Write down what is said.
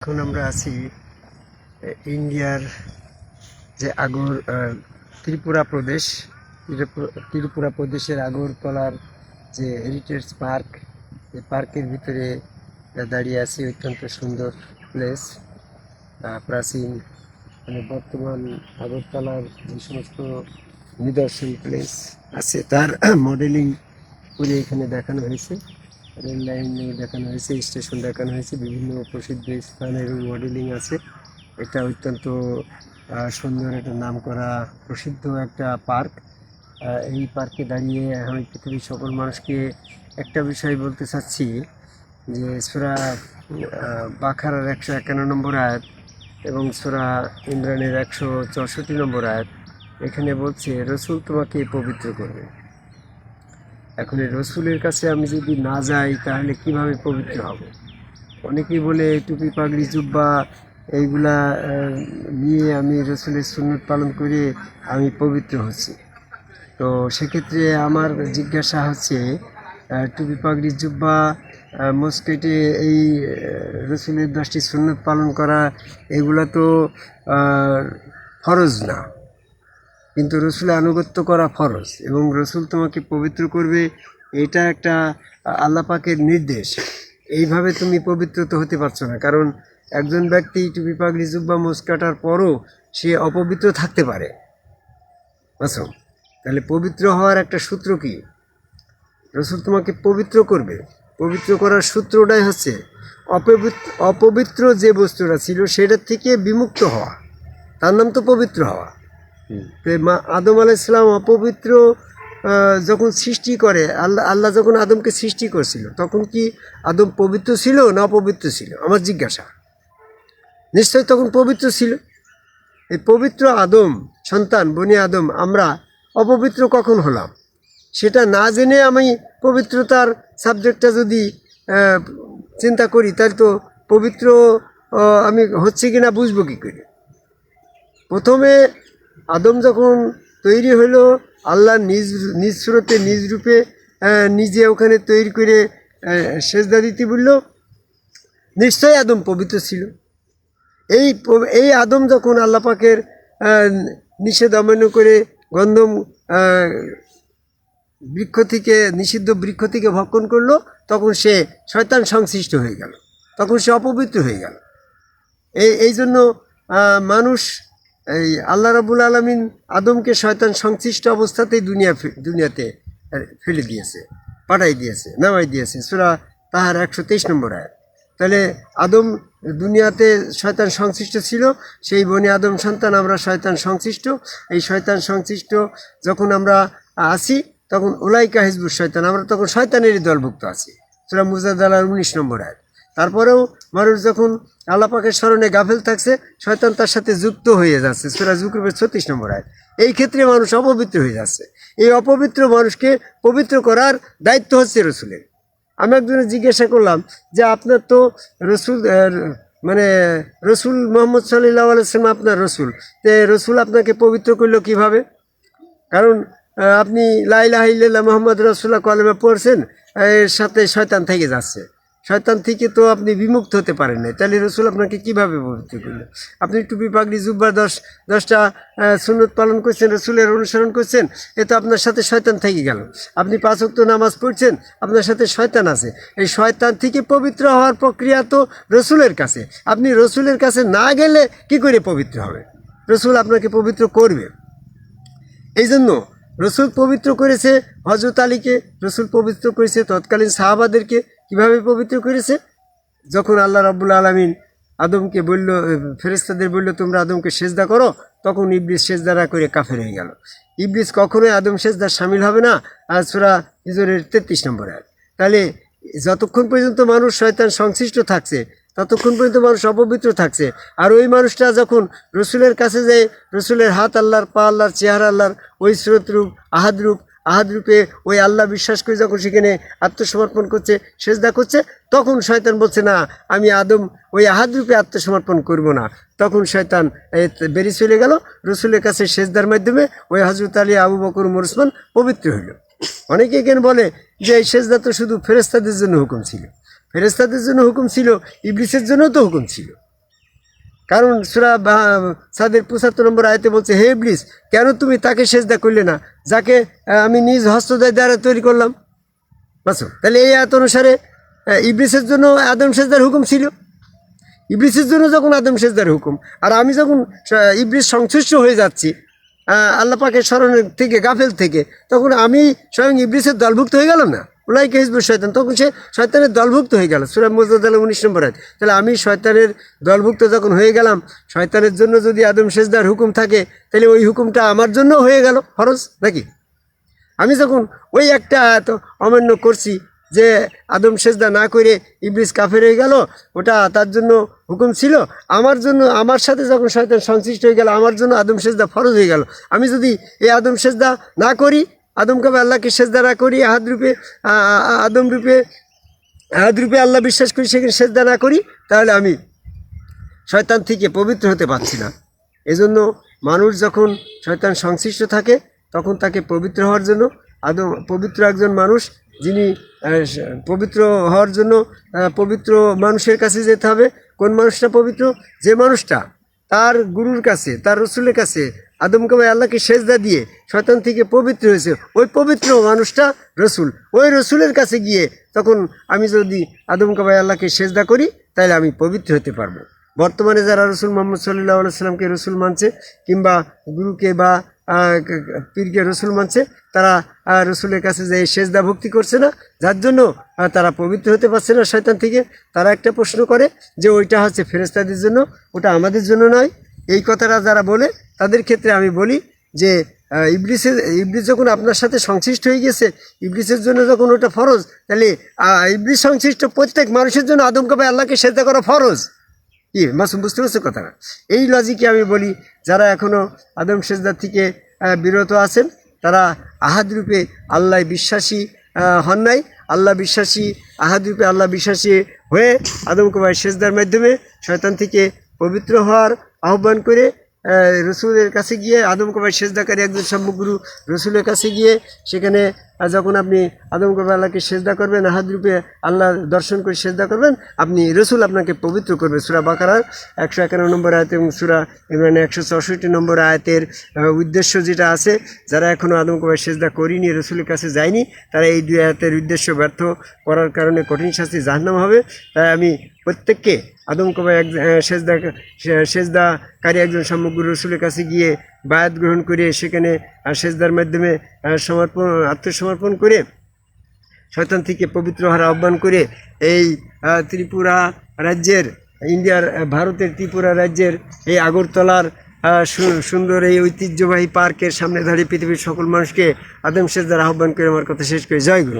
এখন আমরা আছি ইন্ডিয়ার যে আগর ত্রিপুরা প্রদেশ ত্রিপু- ত্রিপুরা প্রদেশের আগরতলার যে হেরিটেজ পার্ক এই পার্কের ভিতরে দাঁড়িয়ে আছি, অত্যন্ত সুন্দর প্লেস প্রাচীন মানে বর্তমান আগরতলার যে সমস্ত নিদর্শন প্লেস আছে। তার মডেলিং করে এখানে দেখানো হয়েছে। রেল লাইন দেখানো হয়েছে, স্টেশন দেখানো হয়েছে, বিভিন্ন প্রসিদ্ধ স্থানের মডেলিং আছে। এটা অত্যন্ত সুন্দর একটা নাম করা প্রসিদ্ধ একটা পার্ক। এই পার্কে দাঁড়িয়ে আমি পৃথিবীর সকল মানুষকে একটা বিষয় বলতে চাচ্ছি যে, সোরা বাখারার একশো একান্ন নম্বর আয়াত এবং সোরা ইমরানের একশো চৌষট্টি নম্বর আয়াত এখানে বলছে, রসুল তোমাকে পবিত্র করবে এখন এই রসুলের কাছে আমি যদি না যাই, তাহলে কীভাবে পবিত্র হব? অনেকেই বলে টুপি, পাগড়ি, জুব্বা এইগুলা নিয়ে আমি রসুলের সুন্নত পালন করে আমি পবিত্র হচ্ছি। তো সেক্ষেত্রে আমার জিজ্ঞাসা হচ্ছে টুপি, পাগড়ি, জুব্বা মস্কেটে এই রসুলের দশটি সুন্নত পালন করা, এগুলা তো ফরজ না। কিন্তু রসুলের আনুগত্য করা ফরজ এবং রসুল তোমাকে পবিত্র করবে, এটা একটা আল্লাহ পাকের নির্দেশ। এইভাবে তুমি পবিত্র তো হতে পারছ না, কারণ একজন ব্যক্তি টুপি পাগড়ি জুব্বা মুস্কাটার পরও সে অপবিত্র থাকতে পারে। বুঝছ তাহলে পবিত্র হওয়ার একটা সূত্র কি? রসুল তোমাকে পবিত্র করবে। পবিত্র করার সূত্রটাই হচ্ছে, অপবিত্র অপবিত্র যে বস্তুটা ছিল সেটার থেকে বিমুক্ত হওয়া। তার নাম তো পবিত্র হওয়া। মা আদম আলাইসালাম অপবিত্র যখন সৃষ্টি করে, আল্লাহ আল্লাহ যখন আদমকে সৃষ্টি করছিল, তখন কি আদম পবিত্র ছিল না অপবিত্র ছিল? আমার জিজ্ঞাসা। নিশ্চয় তখন পবিত্র ছিল। এই পবিত্র আদম, সন্তান, বনি আদম, আমরা অপবিত্র কখন হলাম? সেটা না জেনে আমি পবিত্রতার সাবজেক্টটা যদি চিন্তা করি, তাহলে তো পবিত্র আমি হচ্ছে কি না বুঝব কী করে? প্রথমে আদম যখন তৈরি হলো, আল্লাহ নিজ নিজ স্রোতে, নিজ রূপে নিজে ওখানে তৈরি করে সেজদা দিতে বলল, নিশ্চয়ই আদম পবিত্র ছিল। এই এই আদম যখন আল্লাহ পাকের নিষেধ অমান্য করে গন্ধম বৃক্ষ থেকে, নিষিদ্ধ বৃক্ষ থেকে ভক্ষণ করল, তখন সে শয়তান সংশ্লিষ্ট হয়ে গেল। তখন সে অপবিত্র হয়ে গেল। এই এই জন্য মানুষ এই আল্লাহ রাবুল আলমিন আদমকে শয়তান সংশ্লিষ্ট অবস্থাতেই দুনিয়া দুনিয়াতে ফেলে দিয়েছে, পাঠাই দিয়েছে, নামাই দিয়েছে। সুরা তাহার একশো তেইশ নম্বর আয় তাহলে আদম দুনিয়াতে শয়তান সংশ্লিষ্ট ছিল, সেই বনে আদম সন্তান আমরা শয়তান সংশ্লিষ্ট। এই শয়তান সংশ্লিষ্ট যখন আমরা আসি তখন ওলাইকা হিজবুর শয়তান, আমরা তখন শয়তানেরই দলভুক্ত আছি। সুরা মুজাদালার উনিশ নম্বর আয় তারপরেও মানুষ যখন আল্লাপাকের স্মরণে গাফেল থাকছে, শয়তান তার সাথে যুক্ত হয়ে যাচ্ছে। সুরা জুকরবের ছত্রিশ নম্বর আয় এই ক্ষেত্রে মানুষ অপবিত্র হয়ে যাচ্ছে। এই অপবিত্র মানুষকে পবিত্র করার দায়িত্ব হচ্ছে রসুলের। আমি একজনে জিজ্ঞাসা করলাম যে, আপনার তো রসুল মানে রসুল মোহাম্মদ সাল্লাহ আলাইসলাম আপনার রসুল। তে রসুল আপনাকে পবিত্র করল কীভাবে? কারণ আপনি লাইলাহিল্লাহ মোহাম্মদ রসুল্লাহ কলেমে পড়ছেন, এর সাথে শয়তান থেকে যাচ্ছে। শয়তান থেকে তো আপনি বিমুক্ত হতে পারেন না তাহলে রসুল আপনাকে কীভাবে পবিত্র করলেন? আপনি টুপি পাগড়ি জুব্বা দশ দশটা আহ, সুন্নত পালন করছেন রসুলের অনুসরণ করছেন এ তো আপনার সাথে শয়তান থেকে গেল। আপনি পাঁচ ওয়াক্ত নামাজ পড়ছেন আপনার সাথে শয়তান আছে। এই শয়তান থেকে পবিত্র হওয়ার প্রক্রিয়া তো রসুলের কাছে। আপনি রসুলের কাছে না গেলে কি করে পবিত্র হবে? রসুল আপনাকে পবিত্র করবে। এই জন্য রসুল পবিত্র করেছে হজরত আলীকে রসুল পবিত্র করেছে তৎকালীন সাহাবাদেরকে কীভাবে পবিত্র করেছে? যখন আল্লাহ রাবুল আলমিন আদমকে বলল ফেরেস্তাদের বলল, তোমরা আদমকে সেজদা করো, তখন ইবলিস সেজদা না করে কাফের হয়ে গেল। ইবলিস কখনোই আদম সেজদার সামিল হবে না। আর সুরা হিজরের তেত্রিশ নম্বর। তাহলে যতক্ষণ পর্যন্ত মানুষ শয়তান সংশ্লিষ্ট থাকছে, ততক্ষণ পর্যন্ত মানুষ অপবিত্র থাকছে। আর ওই মানুষটা যখন রসুলের কাছে যায়, রসুলের হাত আল্লাহর পা আল্লাহর চেহারা আল্লাহর ওই স্রোত রূপ আহাদ রূপে ওই আল্লাহ বিশ্বাস করে যখন সেখানে আত্মসমর্পণ করছে, সেজদা করছে, তখন শয়তান বলছে, না, আমি আদম, ওই আহাদ রূপে আত্মসমর্পণ করব না। তখন শয়তান বেরিয়ে চলে গেল, রসুলের কাছে সেজদার মাধ্যমে ওই হজরত আলী, আবু বকর মোরসমান পবিত্র হইল। অনেকে এখানে বলে যে, এই সেজদা তো শুধু ফেরেস্তাদের জন্য হুকুম ছিল। ফেরেস্তাদের জন্য হুকুম ছিল, ইবলিসের জন্য তো হুকুম ছিল। কারণ সুরা সাদের পঁচাত্তর নম্বর আয়তে বলছে, হে ব্লিস কেন তুমি তাকে সেজদা করলে না? যাকে আমি নিজ হস্তদয় দ্বারা তৈরি করলাম। বাসো, তাহলে এই আয়ত অনুসারে ইবলিসের জন্য আদম সেজদার হুকুম ছিল। ইবলিসের জন্য যখন আদম সেজদার হুকুম, আর আমি যখন ইবলিস সংশ্লিষ্ট হয়ে যাচ্ছি পাকের স্মরণের থেকে, গাফেল থেকে, তখন আমি স্বয়ং ইবলিসের দলভুক্ত হয়ে গেলাম না। ওলাইকে হিজবুর শয়তান, তখন সে শয়তানের দলভুক্ত হয়ে গেল। সুরাম মজদ উনিশ নম্বর আয়াত। তাহলে আমি শয়তানের দলভুক্ত যখন হয়ে গেলাম, শয়তানের জন্য যদি আদম সেজদার হুকুম থাকে, তাহলে ওই হুকুমটা আমার জন্য হয়ে গেল। ফরজ নাকি? আমি যখন ওই একটা এত অমান্য করছি যে আদম সেজদা না করে ইবলিস কাফের হয়ে গেল, ওটা তার জন্য হুকুম ছিল। আমার জন্য, আমার সাথে যখন শয়তান সংশ্লিষ্ট হয়ে গেল, আমার জন্য আদম সেজদা ফরজ হয়ে গেল। আমি যদি এই আদম সেজদা না করি, আদম কবে আল্লাহকে সেজদা না করি, আহাদ রূপে আদম রূপে, আহাদ রূপে আল্লাহ বিশ্বাস করি, সেখানে সেজদা না করি, তাহলে আমি শয়তান থেকে পবিত্র হতে পারছি না। এজন্য মানুষ যখন শয়তান সংশ্লিষ্ট থাকে, তখন তাকে পবিত্র হওয়ার জন্য, আদম, পবিত্র একজন মানুষ যিনি পবিত্র হওয়ার জন্য পবিত্র মানুষের কাছে যেতে হবে। কোন মানুষটা পবিত্র? যে মানুষটা তার গুরুর কাছে, তার রসুলের কাছে আদম কাবাই আল্লাহকে সেজদা দিয়ে শয়তান থেকে পবিত্র হয়েছে, ওই পবিত্র মানুষটা রসুল। ওই রসুলের কাছে গিয়ে তখন আমি যদি আদম কাবাই আল্লাহকে সেজদা করি, তাহলে আমি পবিত্র হতে পারব। বর্তমানে যারা রসুল মোহাম্মদ সাল্লাহ সাল্লামকে রসুল মানছে, কিংবা গুরুকে বা পীরকে রসুল মানছে, তারা রসুলের কাছে যে সেজদা ভক্তি করছে না, যার জন্য তারা পবিত্র হতে পারছে না শয়তান থেকে, তারা একটা প্রশ্ন করে যে ওইটা হচ্ছে ফেরেস্তাদের জন্য, ওটা আমাদের জন্য নয়। এই কথাটা যারা বলে, তাদের ক্ষেত্রে আমি বলি যে ইবলিসের, ইবলিস যখন আপনার সাথে সংশ্লিষ্ট হয়ে গেছে, ইবলিসের জন্য যখন ওটা ফরজ, তাহলে ইবলিস সংশ্লিষ্ট প্রত্যেক মানুষের জন্য আদম কবে আল্লাহকে সেজদা করা ফরজ। কি মাসুম বুঝতে পারছ কথাটা? এই লজিকে আমি বলি, যারা এখনও আদম সেজদার থেকে বিরত আছেন, তারা আহাদ রূপে আল্লাহ বিশ্বাসী হন নাই। আল্লাহ বিশ্বাসী, আহাদ রূপে আল্লাহ বিশ্বাসী হয়ে আদম কুমার সেজদার মাধ্যমে শয়তান থেকে পবিত্র হওয়ার আহ্বান করে রসুলের কাছে গিয়ে, আদম কুমার সেজদাকারী একজন সম্মুখগুরু রসুলের কাছে গিয়ে, সেখানে যখন আপনি আদম কুমার আল্লাহকে সেজদা করবেন, আহাদ রূপে আল্লাহ দর্শন করে সেজদা করবেন, আপনি রসুল আপনাকে পবিত্র করবে সুরা বাকারার একশো একান্ন নম্বর আয়াত এবং সুরা ইমরান একশো চৌষট্টি নম্বর আয়তের উদ্দেশ্য যেটা আছে, যারা এখনও আদম কুমার সেজদা করিনি, রসুলের কাছে যায়নি, তারা এই দুই আয়াতের উদ্দেশ্য ব্যর্থ করার কারণে কঠিন শাস্তি জাহান্নাম হবে। তাই আমি প্রত্যেককে আদম কবাই এক সেজদা সেজদাকারী একজন সমগ্র রসুলের কাছে গিয়ে বায়াত গ্রহণ করে সেখানে সেজদার মাধ্যমে সমর্পণ, আত্মসমর্পণ করে, শয়তান থেকে পবিত্র হওয়ার আহ্বান করে এই ত্রিপুরা রাজ্যের, ইন্ডিয়ার ভারতের ত্রিপুরা রাজ্যের এই আগরতলার সুন্দর এই ঐতিহ্যবাহী পার্কের সামনে দাঁড়িয়ে পৃথিবীর সকল মানুষকে আদম সেজদার আহ্বান করে আমার কথা শেষ করে। জয় গুরু।